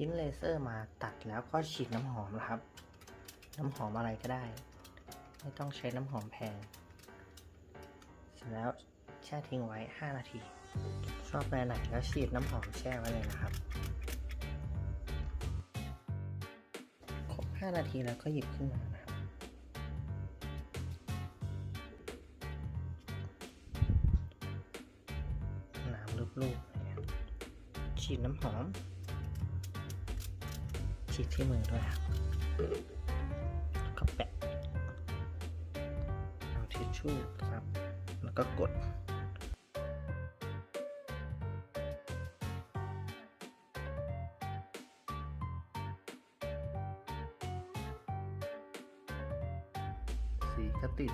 พิ้นเลเซอร์มาตัดแล้วก็ฉีดน้ำหอมนะครับ น้ำหอมอะไรก็ได้ ไม่ต้องใช้น้ำหอมแพง เสร็จแล้วแช่ทิ้งไว้ 5 นาที ชอบแบรนด์ไหนก็ฉีดน้ำหอมแช่ไว้เลยนะครับ ครบ 5 นาทีแล้วก็หยิบขึ้นมานะครับ น้ำลูกๆฉีดน้ำหอม ฉีดที่มือด้วยครับแล้วก็แปะเอาทิชชู่ครับ แล้วก็กดสีก็ติด